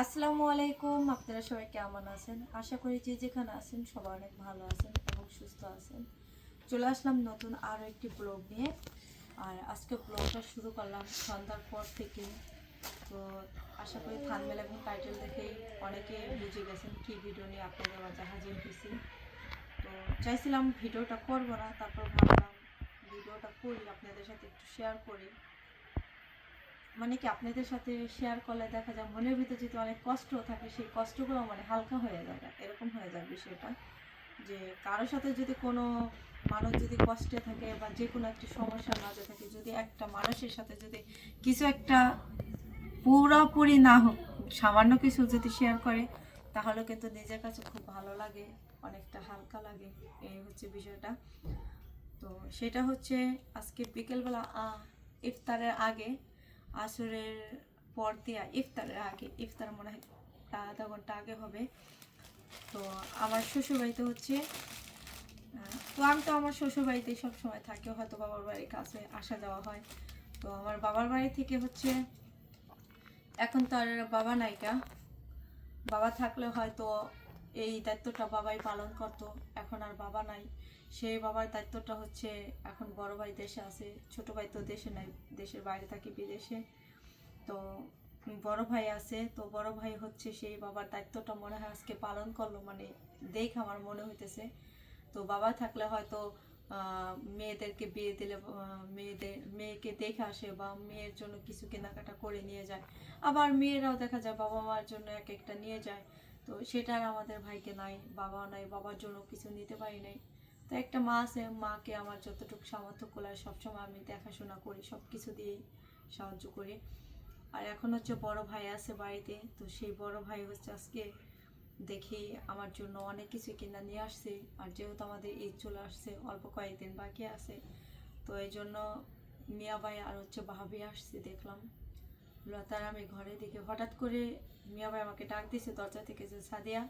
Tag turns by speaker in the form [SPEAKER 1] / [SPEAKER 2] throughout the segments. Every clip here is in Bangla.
[SPEAKER 1] আসসালামু আলাইকুম, আপনারা সবাই কেমন আছেন? আশা করি যে যেখানে আছেন সবাই অনেক ভালো আছেন এবং সুস্থ আছেন। চলে আসলাম নতুন আরও একটি ব্লগ নিয়ে। আর আজকে ব্লগটা শুরু করলাম সন্ধ্যার পর থেকে। তো আশা করি থানমেল এবং টাইটেল দেখেই অনেকে বুঝে গেছেন কী ভিডিও নিয়ে আপনাদের মাঝে হাজির তো চাইছিলাম ভিডিওটা করব না, তারপর ভাবলাম ভিডিওটা করি, আপনাদের সাথে একটু শেয়ার করি। মানে কি আপনাদের সাথে শেয়ার করলে দেখা যায় মনের ভিতরে যদি অনেক কষ্ট থাকে, সেই কষ্টগুলো মানে হালকা হয়ে যাবে এরকম হয়ে যায় বিষয়টা যে কারোর সাথে যদি কোনো মানুষ যদি কষ্টে থাকে বা যে কোনো একটা সমস্যার মাঝে থাকে, যদি একটা মানুষের সাথে যদি কিছু একটা পুরোপুরি না হোক, সামান্য কিছু যদি শেয়ার করে, তাহলে কিন্তু নিজের কাছে খুব ভালো লাগে, অনেকটা হালকা লাগে, এই হচ্ছে বিষয়টা। তো সেটা হচ্ছে আজকে বিকেলবেলা ইফতারের আগে আসরের পর দিয়া ইফতারের আগে ইফতার মনে হয় আধা ঘণ্টা আগে হবে। তো আমার শ্বশুরবাড়িতে হচ্ছে তো আমি তো আমার শ্বশুরবাড়িতেই সব সময় থাকি, হয়তো বাবার বাড়ির কাছে আসা যাওয়া হয়। তো আমার বাবার বাড়ি থেকে হচ্ছে, এখন তো আর বাবা নাইকা বাবা থাকলে হয়তো এই দায়িত্বটা বাবাই পালন করতো, এখন আর বাবা নাই। সেই বাবার দায়িত্বটা হচ্ছে এখন বড় ভাই দেশে আছে, ছোট ভাই তো দেশে নাই, দেশের বাইরে থাকে বিদেশে। তো বড় ভাই আছে, তো বড় ভাই হচ্ছে সেই বাবার দায়িত্বটা মনে হয় আজকে পালন করল মানে দেখ আমার মনে হইতেছে। তো বাবা থাকলে হয়তো মেয়েদেরকে বিয়ে দিলে মেয়েদের মেয়েকে দেখে আসে বা মেয়ের জন্য কিছু কেনাকাটা করে নিয়ে যায়। আবার মেয়েরাও দেখা যায় বাবা মার জন্য এক একটা নিয়ে যায়। তো সেটা আর আমাদের ভাইকে নাই বাবা নাই, বাবার জন্য কিছু নিতে পারি নাই। তো একটা মা আছে মাকে আমার যতটুকু সামর্থ্য কোলায় সবসময় আমি দেখাশোনা করি সব কিছু দিয়েই সাহায্য করি। আর এখন হচ্ছে বড় ভাই আছে বাড়িতে, তো সেই বড় ভাই হচ্ছে আজকে দেখি আমার জন্য অনেক কিছু কিনা নিয়ে আসছে। আর যেহেতু আমাদের ঈদ চলে আসছে, অল্প কয়েকদিন বাকি আছে, তো এই জন্য মিয়া ভাই আর হচ্ছে ভাবি আসছে দেখলাম। লতার আমি ঘরে দেখে হঠাৎ করে মিয়া ভাই আমাকে ডাক দিয়েছে দরজা থেকে যে, সাদিয়া।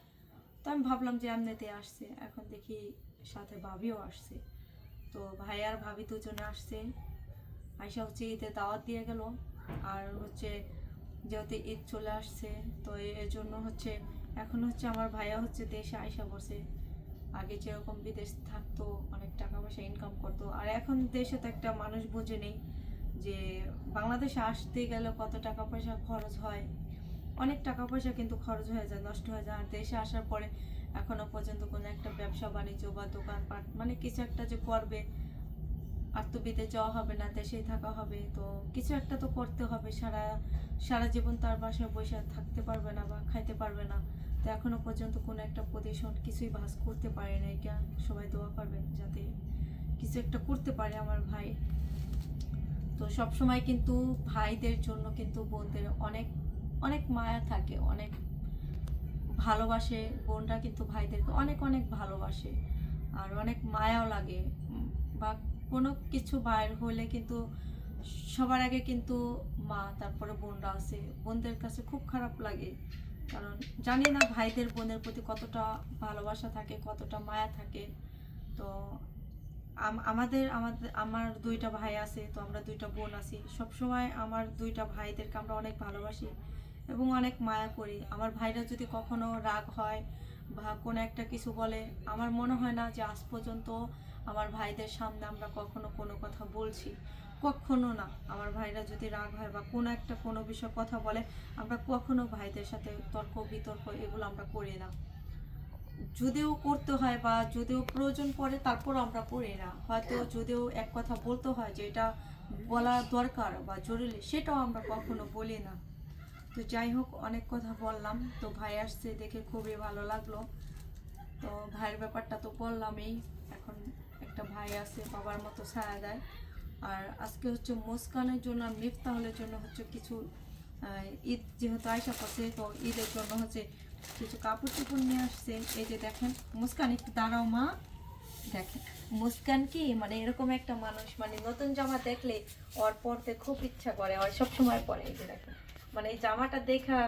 [SPEAKER 1] তো আমি ভাবলাম যে এমনিতে আসছে। এখন দেখি সাথে ভাবিও আসছে। তো ভাই আর ভাবি দুজনে আসছে। আইসা হচ্ছে ঈদে দাওয়াত দিয়ে গেল। আর হচ্ছে যেহেতু ঈদ চলে আসছে, তো এর জন্য হচ্ছে এখন হচ্ছে আমার ভাইয়া হচ্ছে দেশে আইসা বসে আগে যেরকম বিদেশ থাকতো, অনেক টাকা পয়সা ইনকাম করতো। আর এখন দেশে তো একটা মানুষ বুঝে নেই যে বাংলাদেশে আসতে গেলে কত টাকা পয়সা খরচ হয়। অনেক টাকা পয়সা কিন্তু খরচ হয়ে যায়, নষ্ট হয়ে যায়। আর দেশে আসার পরে এখনও পর্যন্ত কোনো একটা ব্যবসা, বাণিজ্য বা দোকানপাট মানে কিছু একটা যে করবে বিদেশ যাওয়া হবে না, দেশেই থাকা হবে, তো কিছু একটা তো করতে হবে। সারা সারা জীবন তার বাসায় বসে থাকতে পারবে না বা খাইতে পারবে না। তো এখনও পর্যন্ত কোনো একটা পজিশন কিছুই ভাস করতে পারে না এটা সবাই দোয়া করবেন যাতে কিছু একটা করতে পারে আমার ভাই। তো সব সময় কিন্তু ভাইদের জন্য কিন্তু বোনদের অনেক অনেক মায়া থাকে, অনেক ভালোবাসে বোনরা কিন্তু ভাইদেরকে অনেক অনেক ভালোবাসে। আর অনেক মায়াও লাগে। বা কোনো কিছু বাইর হলে কিন্তু সবার আগে কিন্তু মা, তারপরে বোনরা আছে বোনদের কাছে খুব খারাপ লাগে। কারণ জানি না ভাইদের, বোনের প্রতি কতটা ভালোবাসা থাকে, কতটা মায়া থাকে। তো আমাদের আমাদের, আমার দুইটা ভাই আছে, তো আমরা দুইটা বোন আছি। সবসময় আমার দুইটা ভাইদেরকে আমরা অনেক ভালোবাসি। এবং অনেক মায়া করি। আমার ভাইরা যদি কখনো রাগ হয় বা কোনো একটা কিছু বলে, আমার মনে হয় না যে আজ পর্যন্ত আমার ভাইদের সামনে আমরা কখনো কোনো কথা বলছি। কখনো না। আমার ভাইরা যদি রাগ হয় বা কোনো একটা কোনো বিষয়ে কথা বলে, আমরা কখনো ভাইদের সাথে তর্ক, বিতর্ক এগুলো আমরা করি না। যদিও করতে হয় বা যদিও প্রয়োজন পড়ে তারপর আমরা করি না। হয়তো যদিও এক কথা বলতে হয় যে এটা বলা দরকার বা জরুরি, সেটাও আমরা কখনো বলি না। তো যাই হোক, অনেক কথা বললাম। তো ভাই আসছে, দেখে খুবই ভালো লাগল। তো ভাইয়ের ব্যাপারটা তো বললামই, এখন একটা ভাই আছে, বাবার মতো ছায়া দেয়। আর আজকে হচ্ছে মুস্কানের জন্য আর মিফতাহলের জন্য হচ্ছে কিছু ঈদ যেহেতু আয়সা করছে, তো ঈদের জন্য হচ্ছে কিছু কাপড় চোপড় নিয়ে আসছে। এই যে দেখেন, মুস্কান, একটু দাঁড়াও মা। দেখেন, মুস্কান কি মানে এরকম একটা মানুষ মানে নতুন জামা দেখলে ওর পরতে খুব ইচ্ছা করে আর সব সময় পরে। এই যে দেখেন মানে এই জামাটা দেখা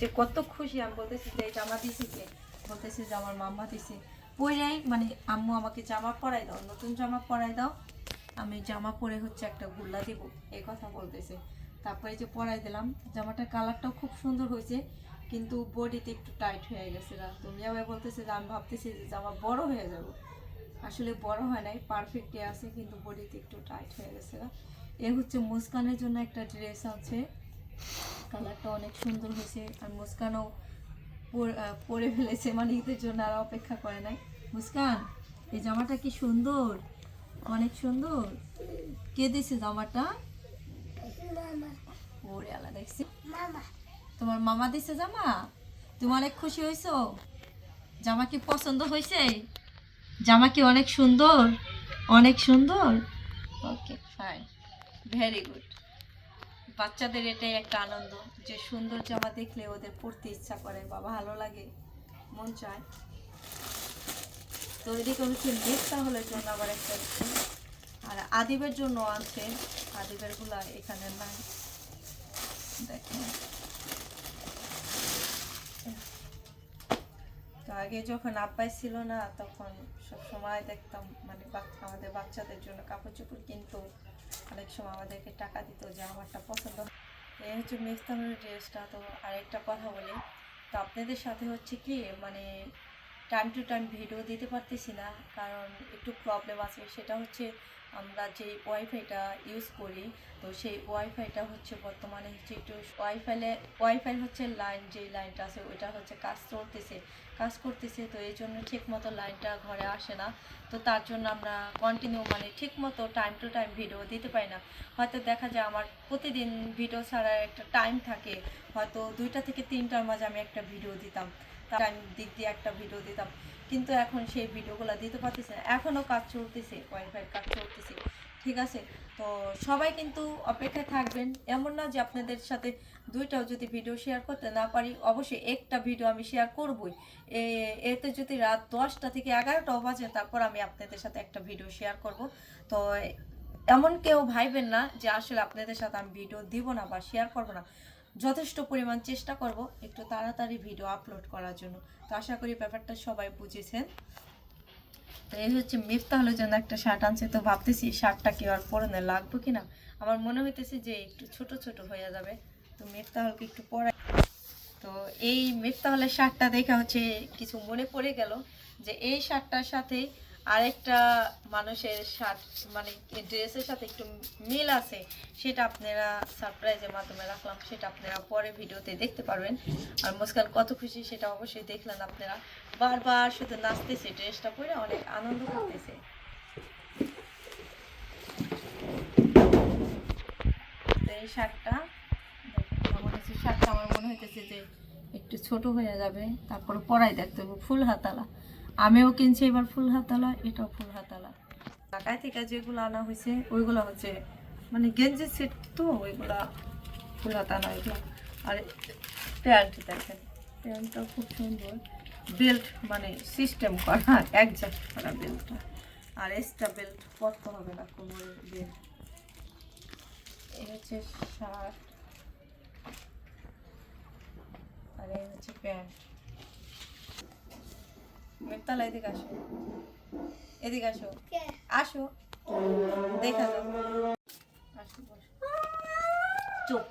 [SPEAKER 1] যে কত খুশি, আমি বলতেছি যে এই জামা দিছি কে? বলতেছি যে আমার মাম্মা দিছে। পরে মানে আম্মু আমাকে জামা পরাই দাও, নতুন জামা পরাই দাও, আমি জামা পরে হচ্ছে একটা গুল্লা দিব, এই কথা বলতেছে। তারপরে যে পরাই দিলাম, জামাটার কালারটাও খুব সুন্দর হয়েছে, কিন্তু বডিতে একটু টাইট হয়ে গেছে না তুমি আবার বলতেছে যে আমি ভাবতেছি যে জামা বড় হয়ে যাব। আসলে বড় হয় নাই পারফেক্টই আছে, কিন্তু বডিতে একটু টাইট হয়ে গেছে না এ হচ্ছে মুস্কানের জন্য একটা ড্রেস আছে। কালারটা অনেক সুন্দর হয়েছে আর মুস্কানও পরে ফেলেছে মানে ঈদের জন্য আর অপেক্ষা করে নাই। মুস্কান, এই জামাটা কি সুন্দর? অনেক সুন্দর। কে দিছে জামাটা? ওরে আলা দেখছি। তোমার মামা দিছে জামা? তুমি অনেক খুশি হয়েছো? জামা কি পছন্দ হয়েছে? জামা কি অনেক সুন্দর? অনেক সুন্দর? ওকে ফাইন ভেরি গুড বাচ্চাদের এটাই একটা আনন্দ, যে সুন্দর জামা দেখলে ওদের পড়তে ইচ্ছা করে বা ভালো লাগে, মন চায়। তো এদিকে হচ্ছে মেঘটা হলের জন্য আবার একটা। আর আদিবের জন্য আছে, আদিবেরগুলা এখানে নাই। দেখেন আগে যখন আব্বাই ছিল না, তখন সব সময় দেখতাম মানে আমাদের বাচ্চাদের জন্য কাপড় চোপড় কিন্তু। অনেক সময় আমাদেরকে টাকা দিত যে আমারটা পছন্দ এই হচ্ছে মেস্তামের ড্রেসটা, তো আরেকটা কথা বলি। তো আপনাদের সাথে হচ্ছে কি মানে টাইম টু টাইম ভিডিও দিতে পারতেছি না, কারণ একটু প্রবলেম আছে। সেটা হচ্ছে আমরা যে ওয়াইফাইটা ইউজ করি, তো সেই ওয়াইফাইটা হচ্ছে বর্তমানে হচ্ছে একটু ওয়াইফাইলে ওয়াইফাই হচ্ছে লাইন যে লাইনটা আছে ওইটা হচ্ছে কাজ চলতেছে কাজ করতেছে, তো এই জন্য ঠিক মতো লাইনটা ঘরে আসে না। তো তার জন্য আমরা কন্টিনিউ মানে ঠিক মতো টাইম টু টাইম ভিডিও দিতে পারি না। হয়তো দেখা যায় আমার প্রতিদিন ভিডিও ছাড়া একটা টাইম থাকে। হয়তো দুইটা থেকে তিনটার মাঝে আমি একটা ভিডিও দিতাম। টাইম দিক দিয়ে একটা ভিডিও দিতাম। কিন্তু এখন সেই ভিডিওগুলো দিতে পারতেছে না। এখনও কাজ চলতেছে ওয়াইফাই কাজ চলতেছে, ঠিক আছে? তো সবাই কিন্তু অপেক্ষায় থাকবেন। এমন না যে আপনাদের সাথে দুইটাও যদি ভিডিও শেয়ার করতে না পারি, অবশ্যই একটা ভিডিও আমি শেয়ার করবই। এতে যদি রাত দশটা থেকে এগারোটাও বাজে, তারপর আমি আপনাদের সাথে একটা ভিডিও শেয়ার করব। তো এমন কেউ ভাইবেন না যে আসলে আপনাদের সাথে আমি ভিডিও দিব না বা শেয়ার করব না। যথেষ্ট পরিমাণ চেষ্টা করব একটু তাড়াতাড়ি ভিডিও আপলোড করার জন্য। তো আশা করি ব্যাপারটা সবাই বুঝেছেন। তো এই হচ্ছে মিফতাহলের জন্য একটা শার্ট আনছে। তো ভাবতেছি শার্টটা কি আর পরনে লাগবে কিনা? আমার মনে হইতেছে যে একটু ছোট ছোট হয়ে যাবে। তো মিফতাহলকে একটু পরাই। তো এই মিফতাহলের শার্টটা দেখা হচ্ছে কিছু মনে পড়ে গেল যে এই শার্টটার সাথে আরেকটা মানুষের মানে ড্রেসের সাথে একটু মিল আছে, সেটা আপনারা সারপ্রাইজের মাধ্যমে রাখলাম, সেটা আপনারা পরে ভিডিওতে দেখতে পারবেন। আর মুস্কান কত খুশি, সেটা অবশ্যই দেখলেন আপনারা। বারবার শুধু নাচতেছে, ড্রেসটা পরে অনেক আনন্দ করতেছে। এই শার্টটা আমার কাছে শার্টটা, আমার মনে হইতেছে যে একটু ছোট হয়ে যাবে, তারপরে পরাই দেখতে হবে, ফুল হাতালা। আমিও কিনছি, এবার ফুল হাতালা, এটাও ফুল হাতালা। ঢাকায় থেকে যেগুলো আনা হয়েছে, ওইগুলো হচ্ছে মানে গেঞ্জি সেট তো, ওইগুলা ফুল হাতা না ওইগুলো আর প্যান্ট দেখেন, প্যান্টটা খুব সুন্দর। বেল্ট মানে সিস্টেম করা একজাক্ট করা বেল্টটা। আর এক্সট্রা বেল্ট পরতে হবে না, কোমরের বেল্ট। এই হচ্ছে শার্ট। আর এই হচ্ছে প্যান্ট। মেঘতালা এদিকে আসো। এদিকে আসো। আসো। দেখা যাও আসো বসো। চুপ।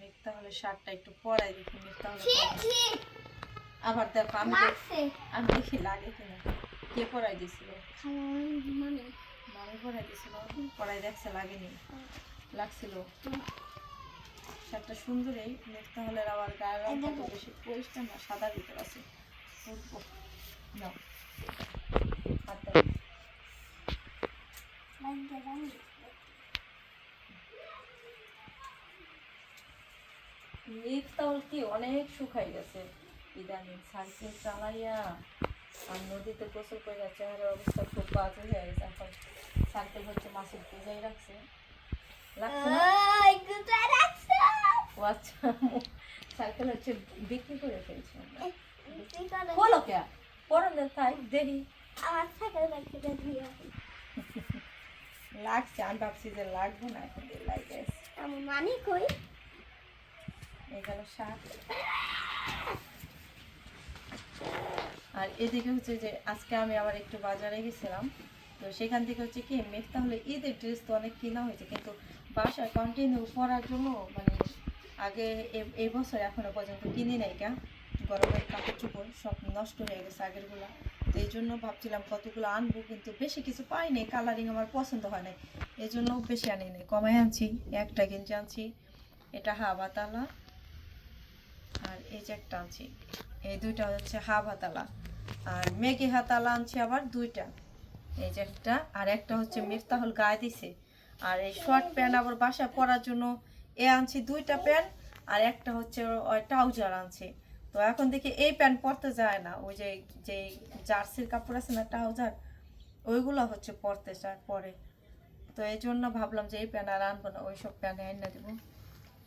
[SPEAKER 1] মেঘতা হলে শার্টটা একটু পরাই দেখি মেঘতা হলে আবার দেখো আমি আমি দেখি লাগে কিনা। কে পরাই দিছিল? মামি। পরাই দিছিল। পরাই দেখছে লাগেনি। লাগছিল। শার্টটা সুন্দরই মেঘতা হলে আবার গায়ের তো বেশি পরিষ্কার না সাদা ভিতর আছে। কি অনেক শুকাই গেছে। ইদানিং সাইকেল চালাইয়া আর নদীতে গোসল করে চেহারার অবস্থা খুব বাজে হয়ে গেছে। এখন সাইকেল হচ্ছে মাছের ভিজাই রাখছে। লাগছে না? সাইকেল হচ্ছে বিক্রি করে ফেলছি বলো কে? তাই লাগছে আমি ভাবছি যে লাগবে না এখন
[SPEAKER 2] মানি কই?
[SPEAKER 1] এগুলো শাক আর এদিকে হচ্ছে যে আজকে আমি আবার একটু বাজারে গেছিলাম। তো সেখান থেকে হচ্ছে কি মেঘ তাহলে ঈদের ড্রেস তো অনেক কেনা হয়েছে কিন্তু বাসায় কন্টিনিউ পরার জন্য মানে আগে এই বছর এখনও পর্যন্ত কিনি নাই কা গরমের কাপড় চোপড় সব নষ্ট হয়ে গেছে আগেরগুলো। তো এই জন্য ভাবছিলাম কতগুলো আনব, কিন্তু বেশি কিছু পাইনি কালারিং আমার পছন্দ হয় নাই। এই জন্য বেশি আনি নাই। কমাই আনছি, একটা গেঞ্জি আনছি, এটা হাবাতালা আর এই যে একটা আনছি, এই দুইটা হচ্ছে হাবাতালা আর মেঘি হাতালা আনছি আবার দুইটা। এই যে একটা, আর একটা হচ্ছে মিফতাহুল গায়ে দিছে। আর এই শর্ট প্যান্ট আবার বাসায় পরার জন্য এ আনছি দুইটা প্যান্ট আর একটা হচ্ছে ট্রাউজার আনছি। তো এখন দেখি এই প্যান্ট পরতে যায় না। ওই যে যে জার্সির কাপড় আছে না ট্রাউজার, ওইগুলো হচ্ছে পরতে চায়, পরে। তো এই জন্য ভাবলাম যে এই প্যান্ট আর আনব না, ওই সব প্যান্ট এনে দেবো।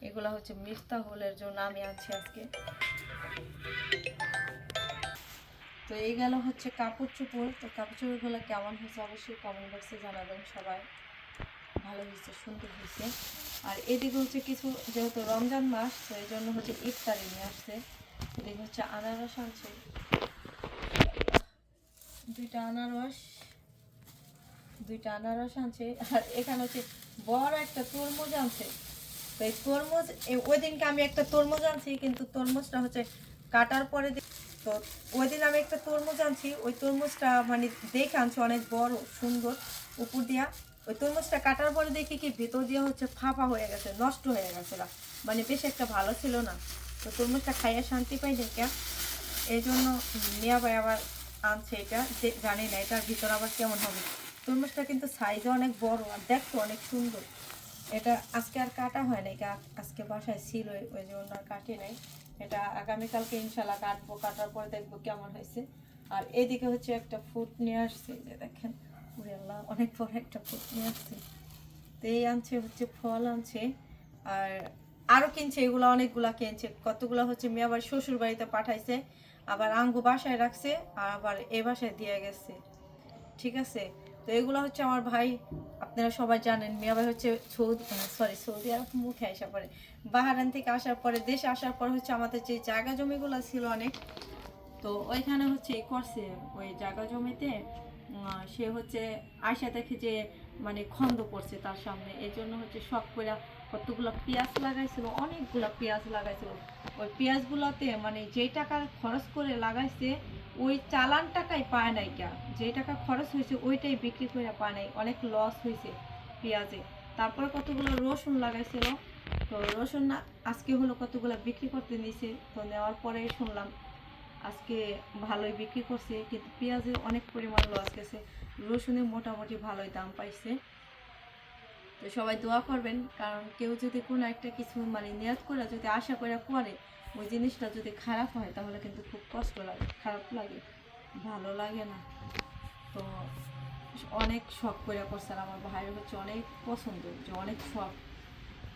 [SPEAKER 1] এগুলো হচ্ছে মিফতাহুলের জন্য আমি আনছি আজকে। তো এই গেল হচ্ছে কাপড় চোপড়। তো কাপড় চোপড়গুলো কেমন হয়েছে অবশ্যই কমেন্ট বক্সে জানাবেন সবাই। ভালো হয়েছে, সুন্দর হয়েছে। আর এদিকে হচ্ছে কিছু যেহেতু রমজান মাস, তো এই জন্য হচ্ছে ইফতারি নিয়ে আসছে। এদিকে হচ্ছে আনারস আনছে। দুইটা আনারস দুইটা আনারস আনছে। আর এখানে হচ্ছে বড় একটা তরমুজ আনছে। তো এই তরমুজ ওই দিনকে আমি একটা তরমুজ আনছি, কিন্তু তরমুজটা হচ্ছে কাটার পরে তো ওই দিন আমি একটা তরমুজ আনছি। ওই তরমুজটা মানে দেখে আনছি, অনেক বড়, সুন্দর, উপর দিয়া। ওই তরমুজটা কাটার পরে দেখি কি ভেতর দিয়ে হচ্ছে ফাঁপা হয়ে গেছে, নষ্ট হয়ে গেছে। মানে বেশ একটা ভালো ছিল না। তো তরমুজটা খাইয়ে শান্তি পাই দেখে এই জন্য মিয়া ভাই আবার আনছে এটা। জানি না এটার ভিতর আবার কেমন হবে। তরমুজটা কিন্তু সাইজও অনেক বড় আর দেখতে অনেক সুন্দর। এটা আজকে আর কাটা হয় নাই আজকে বাসায় ছিল, ওই জন্য আর কাটি নাই। এটা আগামীকালকে ইনশাল্লাহ কাটবো। কাটার পরে দেখব কেমন হয়েছে। আর এদিকে হচ্ছে একটা ফুট নিয়ে আসছে যে দেখেন। আল্লাহ অনেক বড় একটা নিয়ে আসছে তো এই আনছে হচ্ছে, ফল আনছে, আর আরও কিনছে, এগুলো অনেকগুলা কিনছে। কতগুলো হচ্ছে, মেয়ে আবার শ্বশুর বাড়িতে পাঠাইছে, আবার আঙ্গু বাসায় রাখছে, আর আবার এ বাসায় দিয়ে গেছে। ঠিক আছে? তো এগুলো হচ্ছে আমার ভাই, আপনারা সবাই জানেন, মিয়া ভাই হচ্ছে সৌদি সরি সৌদি আরব মুখে আসা পরে বাহারান থেকে আসার পরে, দেশে আসার পর হচ্ছে আমাদের যে জায়গা জমিগুলো ছিল অনেক, তো ওইখানে হচ্ছে করছে, ওই জায়গা জমিতে সে হচ্ছে আয়সা দেখে যে মানে খন্দ পড়ছে তার সামনে। এই জন্য হচ্ছে শখ করে কতগুলো পেঁয়াজ লাগাইছিল, অনেকগুলো পেঁয়াজ লাগাইছিল। ওই পেঁয়াজগুলোতে মানে যেই টাকা খরচ করে লাগাইছে, ওই চালান টাকাই পায় নাই কা। যে টাকা খরচ হয়েছে, ওইটাই বিক্রি করে পায় নাই। অনেক লস হয়েছে পেঁয়াজে। তারপরে কতগুলো রসুন লাগাইছিল, তো রসুন আজকে হলো কতগুলো বিক্রি করতে নিয়েছে তো নেওয়ার পরে শুনলাম আজকে ভালোই বিক্রি করছে, কিন্তু পেঁয়াজে অনেক পরিমাণ লস গেছে। রসুনে মোটামুটি ভালোই দাম পাইছে। তো সবাই দোয়া করবেন, কারণ কেউ যদি কোনো একটা কিছু মানে নিয়াত করে, যদি আশা করে করে, ওই জিনিসটা যদি খারাপ হয়, তাহলে কিন্তু খুব কষ্ট লাগে, খারাপ লাগে, ভালো লাগে না। তো অনেক শখ করে করছে আর আমার ভাইয়ের হচ্ছে অনেক পছন্দ, যে অনেক শখ।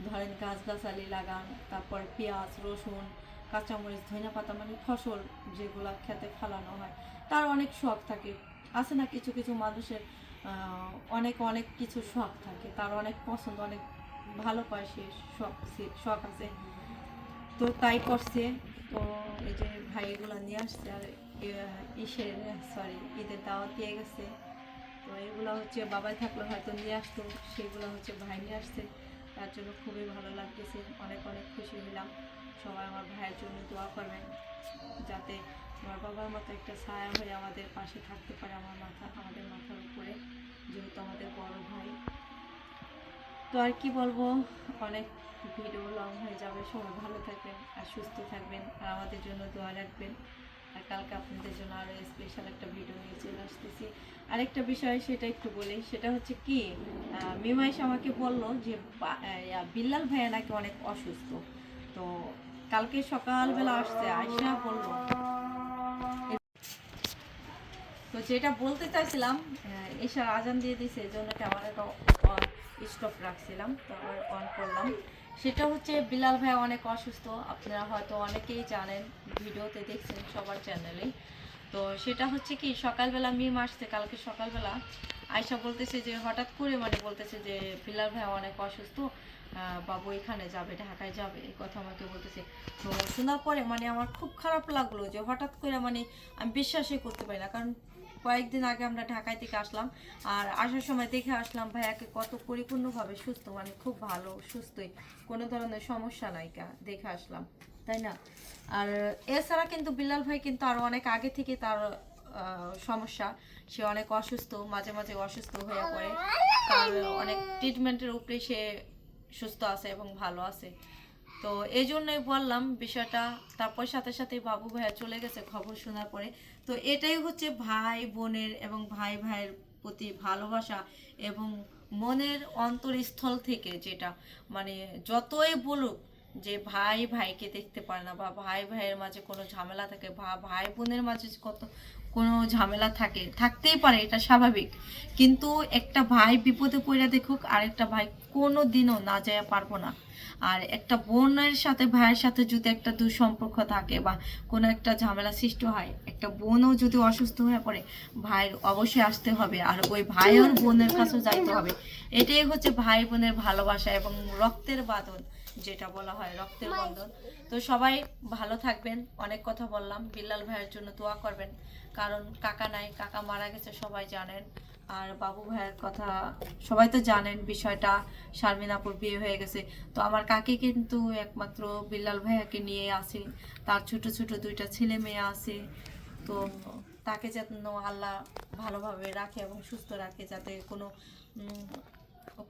[SPEAKER 1] ধরেন গাছগাছালি লাগান, তারপর পেঁয়াজ, রসুন কাঁচামরিচ, ধনিয়া পাতা মানে ফসল যেগুলো খেতে ফেলানো হয়, তার অনেক শখ থাকে। আছে না কিছু কিছু মানুষের অনেক অনেক কিছু শখ থাকে, তার অনেক পছন্দ, অনেক ভালো পায় সে শখ শখ আছে। তো তাই করছে। তো এই যে ভাই এগুলো নিয়ে আসছে আর ইসের সরি ঈদের দাওয়াত দিয়ে গেছে। তো এগুলো হচ্ছে বাবাই থাকলে হয়তো নিয়ে আসতো, সেগুলো হচ্ছে ভাই নিয়ে আসছে। তার জন্য খুবই ভালো লাগতেছে। অনেক অনেক খুশি হলাম সবাই আমার ভাইয়ের জন্য দোয়া করবেন, যাতে আমার বাবার মতো একটা ছায়া হয়ে আমাদের পাশে থাকতে পারে আমার মাথা, আমাদের মাথার উপরে, যেহেতু আমাদের বড় ভাই। তো আর কি বলব, অনেক ভিডিও লং হয়ে যাবে। সবাই ভালো থাকবেন আর সুস্থ থাকবেন। আর আমাদের জন্য দোয়া রাখবেন। আর কালকে আপনাদের জন্য আরও স্পেশাল একটা ভিডিও নিয়ে চলে আসতেছি। আরেকটা বিষয় সেটা একটু বলি, সেটা হচ্ছে কি মিমাইশ আমাকে বলল যে বিল্লাল ভাইয়া নাকি অনেক অসুস্থ। তো কালকে সকালবেলা আসছে আয়সা বলল। তো যেটা বলতে চাইছিলাম এসা আজান দিয়ে দিয়েছে এই জন্য ক্যামেরাটা স্টপ রাখছিলাম তারপর অন করলাম। সেটা হচ্ছে বিলাল ভাই অনেক অসুস্থ। আপনারা হয়তো অনেকেই জানেন, ভিডিওতে দেখছেন সবার চ্যানেলে তো সেটা হচ্ছে কি, সকালবেলা মিম আসছে কালকে সকালবেলা আয়সা বলতেছে যে, হঠাৎ করে মানে বলতেছে যে, বিলাল ভাই অনেক অসুস্থ বাবু এখানে যাবে, ঢাকায় যাবে, এই কথা আমাকে বলতেছে। তো শোনার পরে মানে আমার খুব খারাপ লাগল যে, হঠাৎ করে মানে আমি বিশ্বাসই করতে পারি না। কারণ কয়েকদিন আগে আমরা ঢাকায় থেকে আসলাম। আর আসার সময় দেখে আসলাম, ভাইয়াকে কত পরিপূর্ণভাবে সুস্থ মানে খুব ভালো, সুস্থই। কোনো ধরনের সমস্যা নাই দেখে আসলাম, তাই না? আর এছাড়া কিন্তু বিল্লাল ভাই কিন্তু আরও অনেক আগে থেকে তার সমস্যা। সে অনেক অসুস্থ, মাঝে মাঝে অসুস্থ হয়ে পড়ে। তার অনেক ট্রিটমেন্টের উপরে সে সুস্থ আছে এবং ভালো আছে। তো এই জন্যই বললাম বিষয়টা। তারপর সাথে সাথে বাবু ভাইয়া চলে গেছে খবর শোনার পরে। তো এটাই হচ্ছে ভাই বোনের এবং ভাই ভাইয়ের প্রতি ভালোবাসা এবং মনের অন্তরস্থল থেকে যেটা মানে যতই বলুক যে ভাই ভাইকে দেখতে পারে না বা ভাই ভাইয়ের মাঝে কোনো ঝামেলা থাকে বা ভাই বোনের মাঝে কত কোনো ঝামেলা থাকে থাকতেই পারে এটা স্বাভাবিক। কিন্তু একটা ভাই বিপদে পড়ে দেখুক আর একটা ভাই কোনো দিনও না যায় পারব না। আর একটা বোনের সাথে ভাইয়ের সাথে যদি একটা দুঃসম্পর্ক থাকে বা কোনো একটা ঝামেলা সৃষ্টি হয় একটা বোনও যদি অসুস্থ হয়ে পড়ে ভাইয়ের অবশ্যই আসতে হবে। আর ওই ভাই আর বোনের কাছেও যাইতে হবে। এটাই হচ্ছে ভাই বোনের ভালোবাসা এবং রক্তের বাঁধন যেটা বলা হয় রক্তের বন্ধন তো সবাই ভালো থাকবেন। অনেক কথা বললাম। বিল্লাল ভাইয়ের জন্য দোয়া করবেন। কারণ কাকা নাই, কাকা মারা গেছে, সবাই জানেন। আর বাবু ভাইয়ের কথা সবাই তো জানেন বিষয়টা, শারমিনাপুর বিয়ে হয়ে গেছে। তো আমার কাকি কিন্তু একমাত্র বিল্লাল ভাইয়াকে নিয়ে আসে তার ছোট ছোট দুইটা ছেলে মেয়ে আছে। তো তাকে যেন আল্লাহ ভালোভাবে রাখে এবং সুস্থ রাখে, যাতে কোনো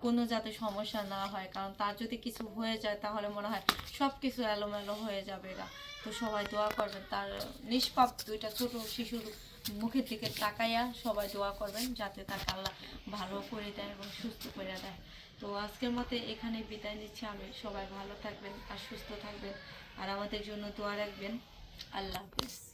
[SPEAKER 1] কোনো যাতে সমস্যা না হয়, কারণ তার যদি কিছু হয়ে যায় তাহলে মনে হয় সব কিছু এলোমেলো হয়ে যাবে গা তো সবাই দোয়া করবেন, তার নিষ্পাপ দুইটা ছোট শিশুর মুখের দিকে তাকাইয়া সবাই দোয়া করবেন, যাতে তাকে আল্লাহ ভালো করে দেয় এবং সুস্থ করে দেয়। তো আজকের মতে এখানে বিদায় নিচ্ছি আমি। সবাই ভালো থাকবেন আর সুস্থ থাকবেন। আর আমাদের জন্য দোয়া রাখবেন। আল্লাহ হাফিজ।